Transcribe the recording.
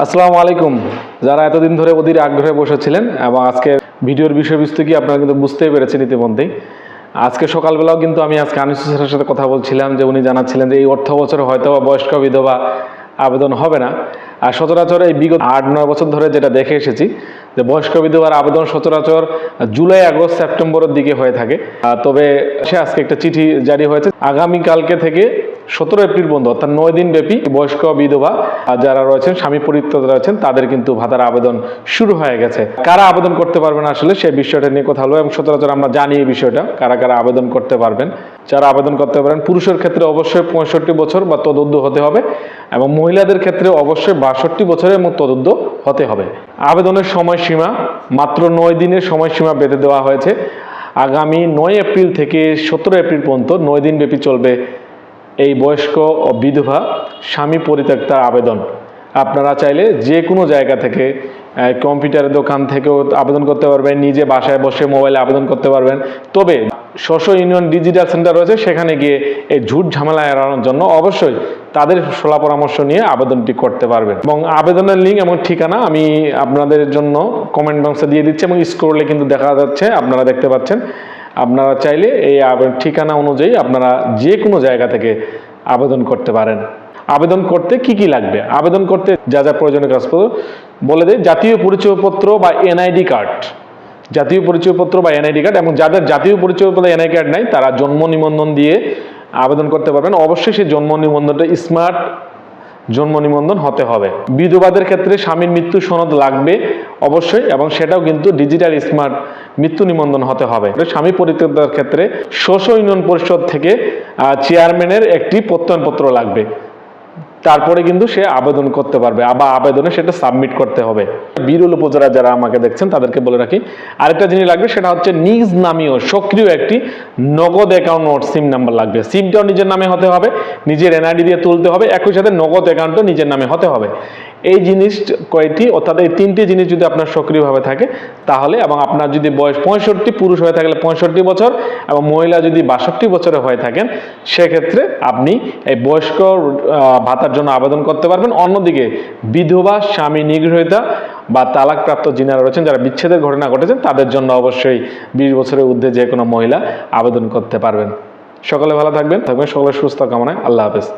আসসালামু আলাইকুম। যারা এতদিন ধরে অধীর আগ্রহে বসেছিলেন এবং আজকে ভিডিওর বিষয়বস্তু কি আপনারা কিন্তু বুঝতেই পেরেছেন ইতিমধ্যেই। আজকে সকালবেলাও কিন্তু আমি আজকে আনিসুর স্যারের সাথে কথা বলছিলাম যে উনি জানাচ্ছিলেন যে এই অর্থ বছরে হয়তো বা বয়স্ক বিধবা আবেদন হবে না। আর সচরাচর এই বিগত আট, নয় বছর ধরে যেটা দেখে এসেছি যে বয়স্ক বিধবার আবেদন সচরাচর জুলাই, আগস্ট, সেপ্টেম্বরের দিকে হয়ে থাকে। তবে সে আজকে একটা চিঠি জারি হয়েছে। আগামীকালকে থেকে সতেরো এপ্রিল পর্যন্ত অর্থাৎ নয় দিন ব্যাপী বয়স্ক বিধবা যারা রয়েছেন, স্বামী পরিত্যক্ত রয়েছেন তাদের কিন্তু ভাতার আবেদন শুরু হয়ে গেছে। কারা আবেদন করতে পারবেন আসলে সেই বিষয়টা নিয়ে কথা হলো, এবং সচরাচর আমরা জানি এই বিষয়টা, কারা কারা আবেদন করতে পারবেন। যারা আবেদন করতে পারেন, পুরুষের ক্ষেত্রে অবশ্যই পঁয়ষট্টি বছর বা তদুদ্ধ হতে হবে, এবং মহিলাদের ক্ষেত্রে অবশ্যই বাষট্টি বছরের মতো তদুদ্ধ হতে হবে। আবেদনের সময়সীমা মাত্র নয় দিনের সময়সীমা বেঁধে দেওয়া হয়েছে। আগামী নয় এপ্রিল থেকে সতেরো এপ্রিল পর্যন্ত নয় দিন ব্যাপী চলবে এই বয়স্ক ও বিধবা স্বামী পরিত্যক্তার আবেদন। আপনারা চাইলে যে কোনো জায়গা থেকে কম্পিউটারের দোকান থেকেও আবেদন করতে পারবেন, নিজে বাসায় বসে মোবাইলে আবেদন করতে পারবেন। তবে শস্য ইউনিয়ন ডিজিটাল সেন্টার রয়েছে, সেখানে গিয়ে এই ঝুট ঝামেলা এড়ানোর জন্য অবশ্যই তাদের সলা পরামর্শ নিয়ে আবেদনটি করতে পারবেন। এবং আবেদনের লিঙ্ক এবং ঠিকানা আমি আপনাদের জন্য কমেন্ট বক্সে দিয়ে দিচ্ছি এবং স্ক্রোলে কিন্তু দেখা যাচ্ছে, আপনারা দেখতে পাচ্ছেন। আপনারা চাইলে এই ঠিকানা অনুযায়ী আপনারা যে কোনো জায়গা থেকে আবেদন করতে পারেন। আবেদন করতে কি কি লাগবে? আবেদন করতে যা যা প্রয়োজনীয় কাগজপত্র, বলে দেয় জাতীয় পরিচয়পত্র বা এনআইডি কার্ড। জাতীয় পরিচয়পত্র বা এনআইডি কার্ড এবং যাদের জাতীয় পরিচয়পত্র এনআই কার্ড নাই, তারা জন্ম নিবন্ধন দিয়ে আবেদন করতে পারবেন। অবশ্যই সেই জন্ম নিবন্ধনটা স্মার্ট জন্ম নিবন্ধন হতে হবে। বিধবাদের ক্ষেত্রে স্বামীর মৃত্যু সনদ লাগবে অবশ্যই এবং সেটাও কিন্তু ডিজিটাল স্মার্ট মৃত্যু নিবন্ধন হতে হবে। স্বামী পরিত্যক্তার ক্ষেত্রে শোষ ইউনিয়ন পরিষদ থেকে চেয়ারম্যানের একটি প্রত্যয়নপত্র লাগবে। তারপরে কিন্তু সে আবেদন করতে পারবে। আবার আবেদনে সেটা সাবমিট করতে হবে। বিরল উপজেলা যারা আমাকে দেখছেন, তাদেরকে বলে রাখি। আরেকটা জিনিস লাগবে, সেটা হচ্ছে নিজ নামীয় সক্রিয় একটি নগদ অ্যাকাউন্ট নোট সিম নাম্বার লাগবে। সিমটাও নিজের নামে হতে হবে, নিজের এনআইডি দিয়ে তুলতে হবে, একই সাথে নগদ অ্যাকাউন্টও নিজের নামে হতে হবে। এই জিনিস কয়টি? অর্থাৎ এই তিনটি জিনিস যদি আপনার সক্রিয়ভাবে থাকে, তাহলে এবং আপনার যদি বয়স পঁয়ষট্টি, পুরুষ হয়ে থাকলে পঁয়ষট্টি বছর এবং মহিলা যদি বাষট্টি বছরে হয়ে থাকেন, সেক্ষেত্রে আপনি এই বয়স্ক ভাতার জন্য আবেদন করতে পারবেন। অন্যদিকে বিধবা, স্বামী নিগৃহীতা বা তালাকপ্রাপ্ত যিনারা রয়েছেন, যারা বিচ্ছেদের ঘটনা ঘটেছেন তাদের জন্য অবশ্যই বিশ বছরের ঊর্ধ্বে যে কোনো মহিলা আবেদন করতে পারবেন। সকলে ভালো থাকবেন থাকবেন, সকলের সুস্থ কামনায়। আল্লাহ হাফেজ।